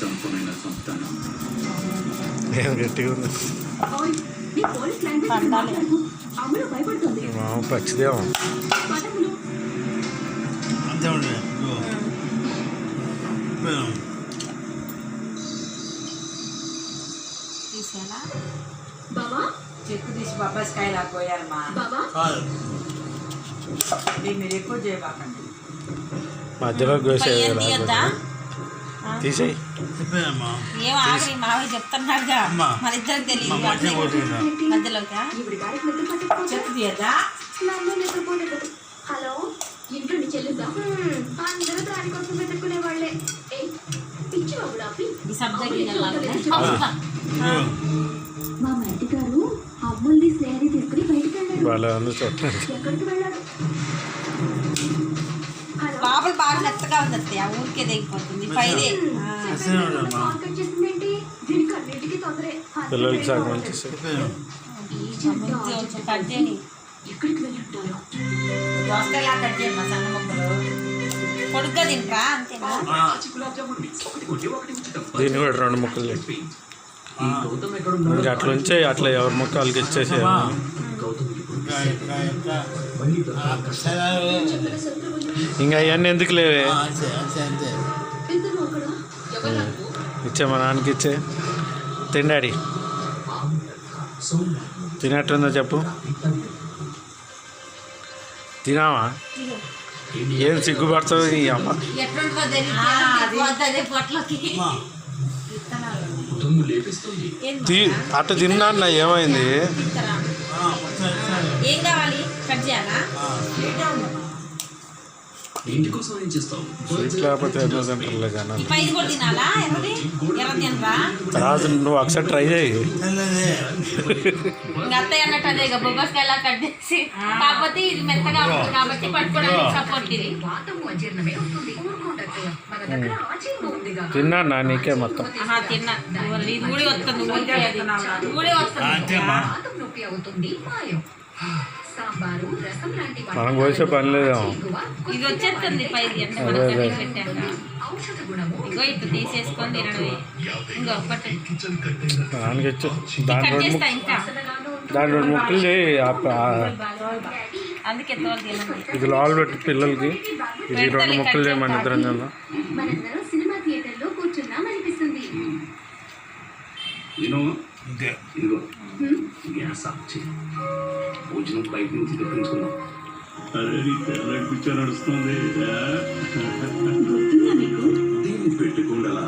చంపనైనా చంపుతాను ఏం గట్టిగా ఉంది ఓయ్, నీ పోలీస్ లాంగ్వేజ్ పండాలి. మాట్లాడకు. అమలు భయపడుతుంది మామ పచ్చిదేమో. అంతే ఉండే తీసేలా బాబా చెక్కు తీసి బొబ్బాయికాయలు లాగా పోయారమ్మా బాబా మీరు ఎక్కువ చేయబాకండి. మధ్యలో తీసేయి. ఏం ఆఖరి మావయ్య చెప్తున్నాడుగా. అమ్మా. మన ఇద్దరికి తెలియదు మధ్యలోకా? హలో? ఇంట్లో చెల్లిందా అందరూ దాని కోసం వెతుక్కునే వాళ్ళే. ఈ సబ్జెక్ట్. మా గారు అమ్ముల్ని స్నేహి తీసుకుని బయటికి ఎక్కడికి మెత్తగా ఉంది అత్తయ్య ఊరికే దిగిపోతుంది పైదే. పిల్లలకి సగం కట్ దోసకాయలా కట్ సన్న ముక్కలు. పొడుగ్గా తింటరా అంతేనా దీన్ని కూడా రెండు ముక్కలు మీరు అట్లా ఉంచే అట్లా ఎవరి ముక్కలకి ఇప్పుడు ఇంకా అవన్నీ ఎందుకు లేవే? ఇచ్చే మా నాన్నకి ఇచ్చే. తిండాడి. తినట్టుందో చెప్పు. తినావా? ఏం సిగ్గుపడతావు ఈ అమ్మ? అట్ట తిన్నా ఏమైంది? ఏం కావాలి? కట్ చేయాలా? ఏం చేస్తావు? రాజు నువ్వు ఒకసారి ట్రై చేయి. అత్తయ్య అన్నట్టు అదే బొబ్బస్కాయలా కట్ చేసి కాకపోతే ఇది మెత్తగా ఉంటుంది కాబట్టి పట్టుకోవడానికి సపోర్ట్ ఇది. తిన్నా నీకే మొత్తం. తిన్నా. ఇది ఊడి వస్తుంది ఊడి అది ఊడి ఆ, వస్తుంది మనం కోసే పని లేదేమో. ఇది వచ్చేస్తుంది పైది అంటే మనం అదే, అదే. కట్టి పెట్టాక. ఔషధ గుణము ఇగో ఇట్లా తీసేసుకొని తినడమే. ఇంకో పట్టు నాన్నకి ఇచ్చు దాని రెండు దాని రెండు ముక్కలు చేయి ఆ- ఆ- అందుకే తోలు తినండి ఇది లాల్ పెట్టి పిల్లలకి ఇది రెండు ముక్కలు చేయమని ఇద్దరం కదా మనందరం సినిమా థియేటర్లో కూర్చున్నాం అనిపిస్తుంది. నేను అంతే ఇదిగో. గ్యాస్ ఆఫ్ చేయి భోజనం బయట నుంచి తెప్పించుకున్నాం అరే తెల్లటి పిచ్చర్ నడుస్తుంది. దీన్ని పెట్టుకుండలా?